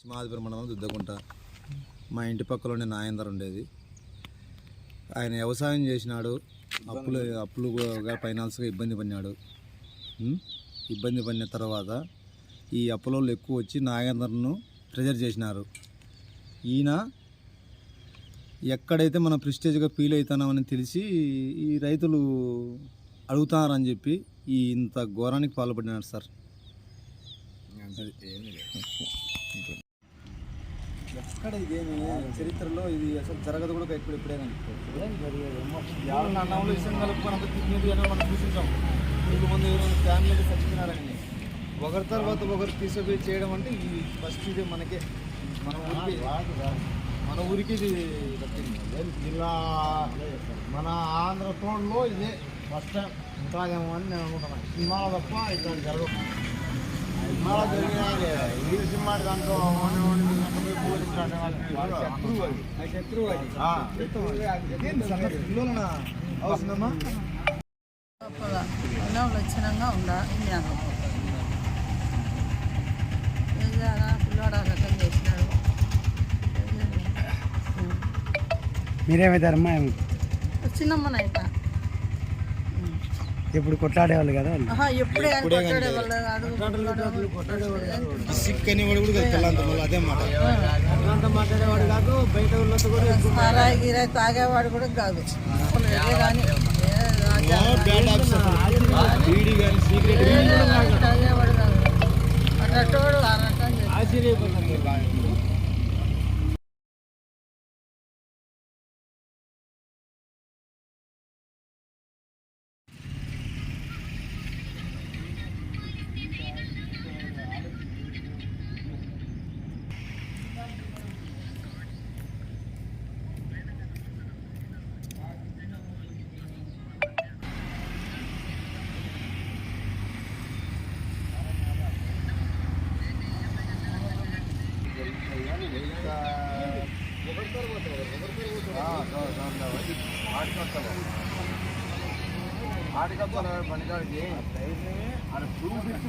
సింహాదిపురం మండలం దుద్దకుంట. మా ఇంటి పక్కలోనే నాయందర్ ఉండేది. ఆయన వ్యవసాయం చేసినాడు. అప్పులు అప్పులు ఫైనాన్స్గా ఇబ్బంది పడినాడు. ఉం? ఇబ్బంది పడిన తర్వాత ఈ అప్పులోళ్ళు ఎక్కువ వచ్చి నాగేందర్ను ప్రెజర్ చేసినారు. ఈయన ఎక్కడైతే మనం ప్రిస్టేజ్గా ఫీల్ అవుతున్నామని తెలిసి ఈ రైతులు అడుగుతారని చెప్పి ఈ ఇంత ఘోరానికి పాల్పడినాడు సార్. ఎక్కడ ఇదేమి? చరిత్రలో ఇది అసలు జరగదు కూడా ఇప్పుడు ఇప్పుడే ఎవరన్నా అన్నంలో ఇష్టం కలుపుకొని అంత అని మనం చూసింటాం. వీళ్ళు ముందు ఎవరైనా ఫ్యామిలీకి చచ్చిపోయినారని ఒకరి తర్వాత ఒకరు తీసుకుపోయి చేయడం అంటే ఈ ఫస్ట్ ఇది మనకే. మన ఊరికి మన ఊరికి ఇది ఇలా జిల్లా మన ఆంధ్ర తోడులో ఇదే ఫస్ట్ టైం. ఉంటాదేమో అని నేను అనుకుంటున్నాను సినిమాలో తప్ప ఇక్కడ జరగదు. సినిమాలో జరిగిన ఈ సినిమా దాంట్లో ఓని ఓని పోయి లక్షణంగా ఉందా ఇన్నాను పిల్లోడు రకం చేసినాడు చిన్నమ్మనైతా ఇప్పుడు కొట్లాడేవాళ్ళు కదా వాళ్ళు ఆహా ఎప్పుడే కానీ కొట్టాడే వాళ్ళు కాదు కొట్టాడే సిక్ అనేవాడు కూడా కాదు పిల్లంత మళ్ళీ అదే మాట. మాట్లాడేవాడు కాదు బయట తాగేవాడు కూడా కాదు. కానీ బ్యాడ్ ఆఫీసర్ బీడీ కానీ సీక్రెట్ తాగేవాడు కాదు అట్టోడు ఆ రకం చేసి ఆశ్చర్యపోతుంది ఆడికొస్తాను పనికాడికి? ఆడ ప్రూఫ్ ఇచ్చి